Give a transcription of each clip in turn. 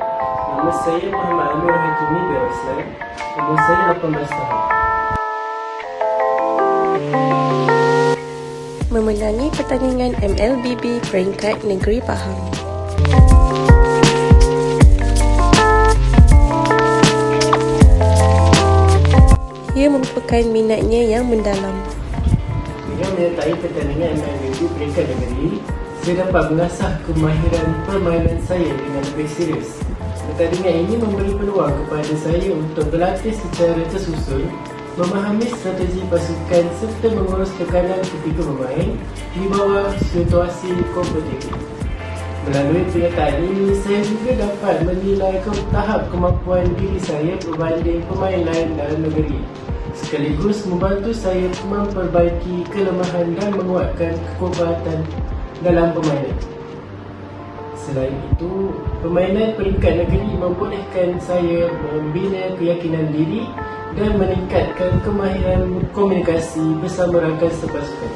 Nama saya Muhammad Amir Hakimi bin Roslan. Umur saya 18 tahun. Memenangi pertandingan MLBB peringkat negeri Pahang. Ia merupakan minatnya yang mendalam. Dengan menyertai pertandingan MLB peringkat negeri, saya dapat mengasah kemahiran permainan saya dengan lebih serius. Pertandingan ini memberi peluang kepada saya untuk berlatih secara tersusun, memahami strategi pasukan serta mengurus tekanan ketika bermain di bawah situasi kompetitif. Melalui penyertaan ini, saya juga dapat menilai ke tahap kemampuan diri saya berbanding pemain lain dalam negeri. Sekaligus membantu saya memperbaiki kelemahan dan menguatkan kekuatan dalam permainan. Selain itu, permainan peringkat negeri membolehkan saya membina keyakinan diri dan meningkatkan kemahiran komunikasi bersama rakan sepasukan.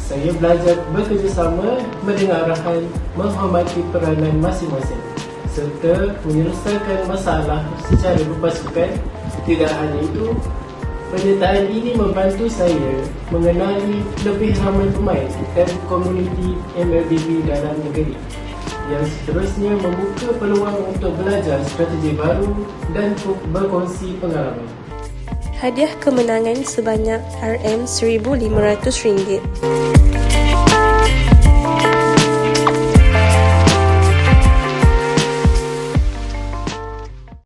Saya belajar bekerjasama, mendengar arahan, menghormati peranan masing-masing serta menyelesaikan masalah secara berpasukan. Tidak hanya itu, penyertaan ini membantu saya mengenali lebih ramai pemain dan komuniti MLBB dalam negeri yang seterusnya membuka peluang untuk belajar strategi baru dan berkongsi pengalaman. Hadiah kemenangan sebanyak RM1,500.